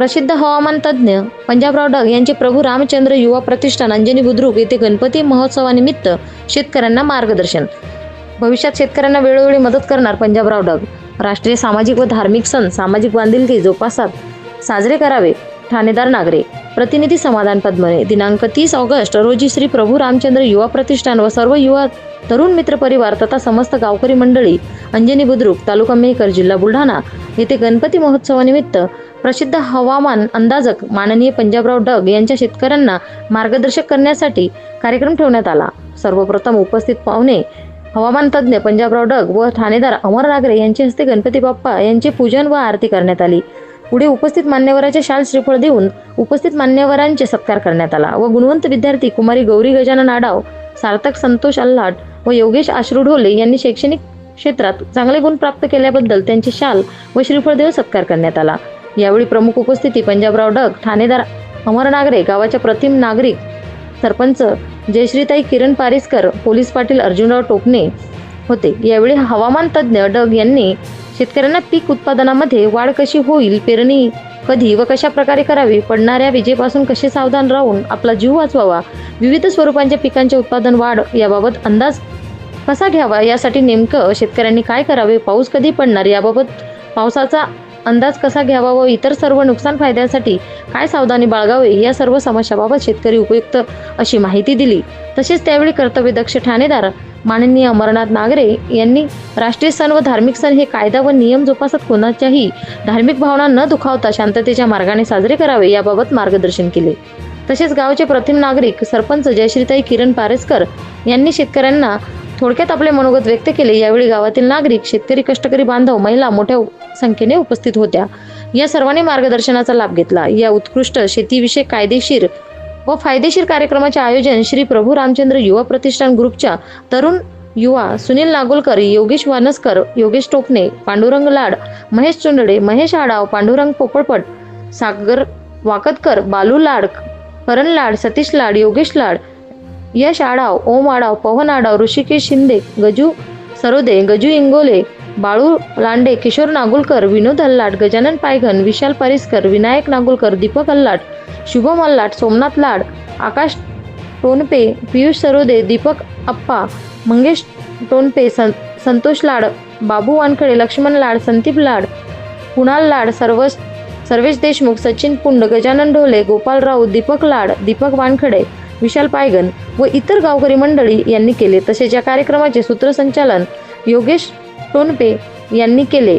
प्रसिद्ध हवामान तज्ज्ञ पंजाबराव डग यांचे प्रभू रामचंद्र युवा प्रतिष्ठान अंजनी बुद्रुक येथे गणपती महोत्सवानिमित्त शेतकऱ्यांना मार्गदर्शन. भविष्यात शेतकऱ्यांना वेळोवेळी मदत करणार पंजाबराव डग. राष्ट्रीय सामाजिक व धार्मिक सण सामाजिक बांधिलकी जोपासात साजरे करावे ठाणेदार नागरे. प्रतिनिधी समाधान पद्मने. दिनांक तीस ऑगस्ट रोजी श्री प्रभू रामचंद्र युवा प्रतिष्ठान व सर्व युवा तरुण मित्र परिवार तथा समस्त गावकरी मंडळी अंजनी बुद्रुक तालुका मेहकर जिल्हा बुलढाणा येथे गणपती महोत्सवानिमित्त प्रसिद्ध हवामान अंदाजक माननीय पंजाबराव डग यांच्या शेतकऱ्यांना मार्गदर्शक करण्यासाठी कार्यक्रम ठेवण्यात आला. सर्वप्रथम उपस्थित पाहुणे हवामान तज्ज्ञ पंजाबराव डग व ठाणेदार अमर नागरे यांच्या हस्ते गणपती बाप्पा यांचे पूजन व आरती करण्यात आली. पुढे उपस्थित मान्यवराचे शाल श्रीफळ देऊन उपस्थित मान्यवरांचे सत्कार करण्यात आला व गुणवंत विद्यार्थी कुमारी गौरी गजानन आडाव सार्थक संतोष अल्लाट व योगेश आश्रू ढोले यांनी शैक्षणिक क्षेत्रात चांगले गुण प्राप्त केल्याबद्दल त्यांची शाल व श्रीफळ देऊन सत्कार करण्यात आला. यावेळी प्रमुख उपस्थिती पंजाबराव डग ठाणेदार अमर नागरे गावाच्या प्रतिम नागरिक सरपंच जयश्रीताई किरण पारिसकर पोलीस पाटील अर्जुनराव टोपणे होते. यावेळी हवामान तज्ज्ञ डग यांनी शेतकऱ्यांना पीक उत्पादनामध्ये वाढ कशी होईल पेरणी कधी व कशा प्रकारे करावी पडणाऱ्या विजेपासून कसे सावधान राहून आपला जीव वाचवावा विविध स्वरूपांच्या पिकांचे उत्पादन वाढ याबाबत अंदाज कसा घ्यावा यासाठी नेमकं शेतकऱ्यांनी काय करावे पाऊस कधी पडणार याबाबत पावसाचा अंदाज कसा घ्यावा व इतर सर्व नुकसान फायद्यासाठी काय सावधानी बाळगावे या सर्व समस्याबाबत शेतकरी उपयुक्त अशी माहिती दिली. तसेच त्यावेळी कर्तव्यदक्ष ठाणेदार माननीय अमरनाथ नागरे यांनी राष्ट्रीय सण व धार्मिक सण हे कायदा व नियम जोपासत कोणाच्याही धार्मिक भावना न दुखावता शांततेच्या मार्गाने साजरे करावे याबाबत मार्गदर्शन केले. तसेच गावचे प्रथम नागरिक सरपंच जयश्रीताई किरण पारेसकर यांनी शेतकऱ्यांना थोडक्यात आपले मनोगत व्यक्त केले. यावेळी गावातील नागरिक शेतकरी कष्टकरी बांधव महिला मोठ्या संख्येने उपस्थित होत्या. या सर्वांनी मार्गदर्शनाचा लाभ घेतला. या उत्कृष्ट शेतीविषयक कायदेशीर व फायदेशीर कार्यक्रमाचे आयोजन श्री प्रभू रामचंद्र युवा प्रतिष्ठान ग्रुपच्या तरुण युवा सुनील नागोलकर योगेश वानसकर योगेश टोपणे पांडुरंग लाड महेश चुंडडे महेश आडाव पांडुरंग पोपळपट सागर वाकतकर बालू लाड करण लाड सतीश लाड योगेश लाड यश आडाव ओम आडाव पवन आडाव ऋषिकेश शिंदे गजू सरोदे गजू इंगोले बाळू लांडे किशोर नागुलकर विनोद अल्लाट गजानन पायघन विशाल परिसकर विनायक नागुलकर दीपक अल्लाट शुभम अल्लाट सोमनाथ लाड आकाश टोनपे पियुष सरोदे दीपक अप्पा मंगेश टोनपे सं संतोष लाड बाबू वानखडे लक्ष्मण लाड संदीप लाड कुणाल लाड सर्व सर्वेश देशमुख सचिन पुंड गजानन ढोले गोपाल राऊत दीपक लाड दीपक वानखडे विशाल पायगन व इतर गावकरी मंडळी यांनी केले. तसेच या कार्यक्रमाचे सूत्रसंचालन योगेश टोनपे यांनी केले.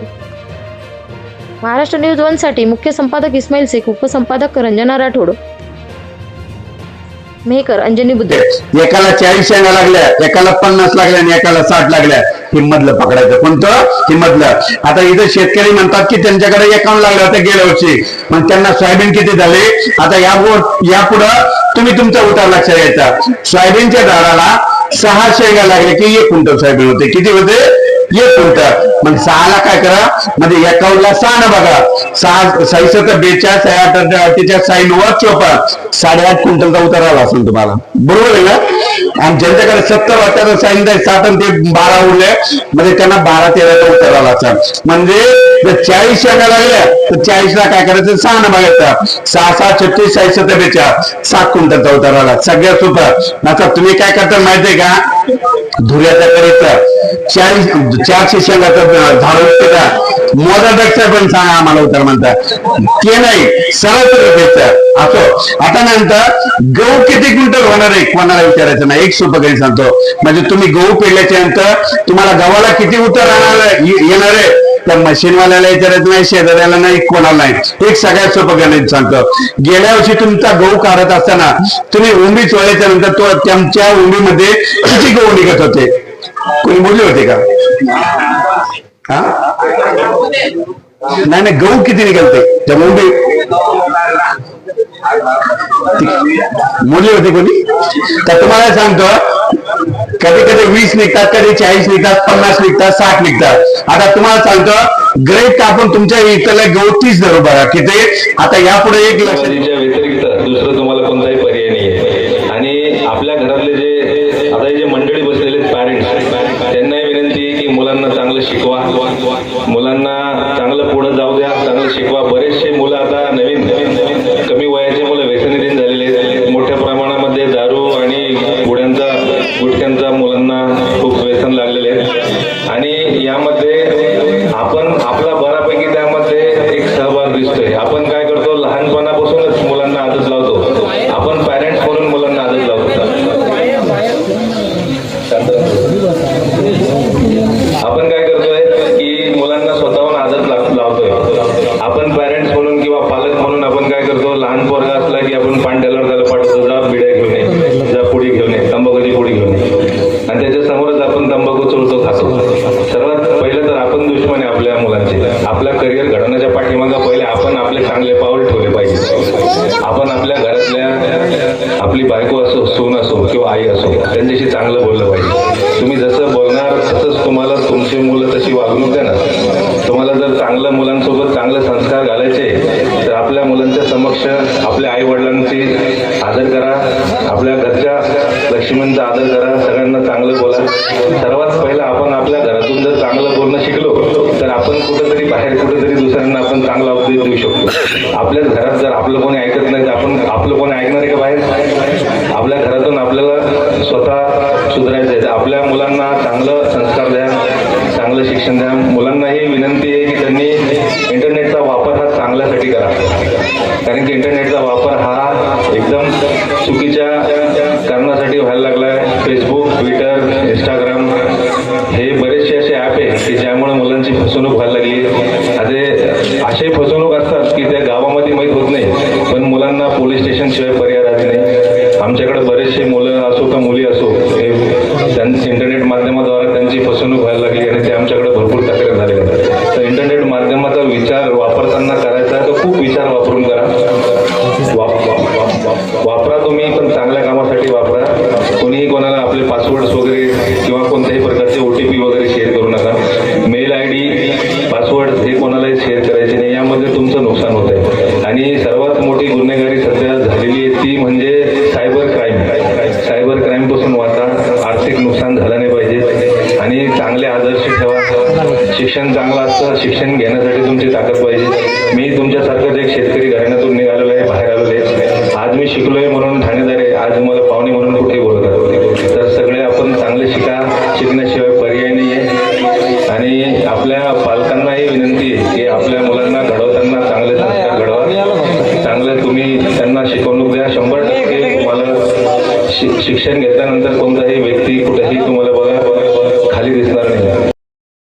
महाराष्ट्र न्यूज वनसाठी मुख्य संपादक इस्माईल शेख उपसंपादक रंजना राठोड. मेहकर अंजनी बुद्ध. एकाला चाळीस शेंगा लागल्या एकाला पन्नास लागल्या आणि एकाला साठ लागल्या. हिंमतलं पकडायचं. कोणतं? हिंमतलं आता इथं शेतकरी म्हणतात की त्यांच्याकडे एकावन्न लागलं होत्या गेल्या वर्षी. मग त्यांना सोयाबीन किती झाले? आता या यापुढं तुम्ही तुमचा उतार लक्षात घ्यायचा. सोयाबीनच्या झाडाला सहा शेंगा लागल्या की एक क्विंटल सोयाबीन होते. किती होते? एक क्विंटल. मग सहाला काय करा? म्हणजे एकावन्नला सहा ना बघा. सहा साई सत्तर बेचाळीस साई आठ त्याच्या साई नव्वद चोपन्न. साडेआठ क्विंटलचा उतार आला असेल तुम्हाला. बरोबर आहे ना? आणि ज्यांच्याकडे सत्तर वाट्याचा साईन जाईल सात आणि ते बारा उरले म्हणजे त्यांना बारा तेराचा उतार आला असेल म्हणजे जर चाळीस शाखा लागल्या तर चाळीसला काय करायचं? सहा ना बघायचं. सहा सहा छत्तीस साई सत्तर बेचाळीस सात क्विंटलचा उतार आला सगळ्यात सुपर. आता तुम्ही काय करता माहितीये का? धुऱ्याचा करायचा चाळीस चारशे शेंगाचा झाड उठते का मोदापेक्षा पण सांगा आम्हाला उतर म्हणतात ते नाही सरळ असो आता नंतर गहू किती क्विंटल होणार आहे कोणाला विचारायचं नाही. एक सोपं काही सांगतो. म्हणजे तुम्ही गहू पेरल्याच्या नंतर तुम्हाला गव्हाला किती उतर राहणार येणार आहे? तर मशीनवाल्याला विचारायचं नाही शेजाऱ्याला नाही कोणाला नाही. एक सगळ्यात सोपं गणित सांगतो. गेल्या वर्षी तुमचा गहू काढत असताना तुम्ही उंबी चोळल्याच्या नंतर तो त्यांच्या उंबीमध्ये किती गहू निघत होते? कोणी बोलले होते का? हा? नाही नाही गहू किती निघालते? त्या मुंबई मुली होते कोणी? तर तुम्हाला सांगतो कधी कधी वीस निघतात कधी चाळीस निघतात पन्नास निघतात साठ निघतात. आता तुम्हाला सांगतो ग्रेट कापून तुमच्या इथला गहू तीस धरू बघा किती? आता यापुढे एक लक्ष मुलांचे. आपला करिअर घडवण्याच्या पाठीमागा पहिले आपण आपले चांगले पाऊल ठेवले पाहिजे. आपण आपल्या घरातल्या आपली बायको असो सून असो किंवा आई असो त्यांच्याशी चांगलं बोललं पाहिजे. तुम्ही जसं बोलणार तसंच तुम्हाला तुमची मुलं तशी वागणूक देणार. तुम्हाला जर चांगलं मुलांसोबत चांगले संस्कार घालायचे तर आपल्या मुलांच्या समक्ष आपल्या आई वडिलांची आदर करा. आपल्या घरच्या लक्ष्मींचा आदर करा. बाहेर कुठेतरी दुसऱ्यांना आपण चांगला उपदेश देऊ शकतो. आपल्याच घरात जर आपलं कोणी ऐकत नाही तर आपण आपलं कोणी ऐकणार आहे का बाहेर? आपल्या घरातून आपल्याला स्वतः सुधारायचं आहे. आपल्या मुलांना चांगलं संस्कार द्या चांगलं शिक्षण द्या. मुलांनाही विनंती आहे की त्यांनी इंटरनेटचा वापर हा चांगल्यासाठी करा. कारण की इंटरनेटचा वापर हा एकदम चुकीच्या कारणासाठी व्हायला लागला आहे फेसबुक ट्विटर इंस्टाग्राम हे बरेचसे असे ॲप आहे की ज्यामुळे मुलांची फसवणूक व्हायला लागली आहे. असे फसवणूक असतात की त्या गावामध्ये माहीत होत नाही. पण मुलांना पोलीस स्टेशन शिवाय पर्याय राहत नाही. आमच्याकडे बरेचसे मुलं शिक्षण चांगलं असतं शिक्षण घेण्यासाठी तुमची ताकद पाहिजे. मी तुमच्यासारखंच एक शेतकरी घराण्यातून निघालेलो आहे बाहेर आलेलो आहे. आज मी शिकलोय म्हणून ठाणेदार आहे. आज मला पाहुणे म्हणून कुठे बोलतात तर सगळे आपण चांगले शिका शिकण्याशिवाय पर्याय नाही आहे आणि आपल्या पालकांनाही विनंती आहे की आपल्या मुलांना घडवताना चांगले संस्कार घडवा. चांगलं तुम्ही त्यांना शिकवणूक द्या. शंभर टक्के तुम्हाला शिक्षण घेतल्यानंतर कोण